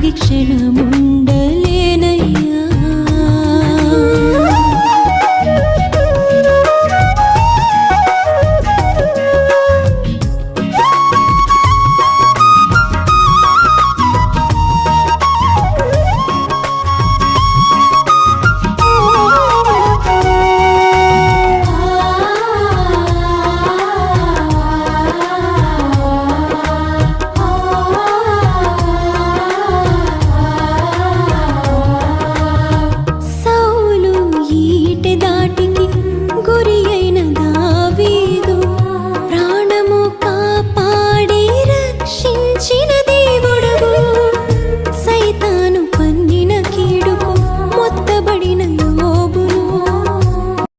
ആകെ ക്ഷണമുണ്ടല്ലോ.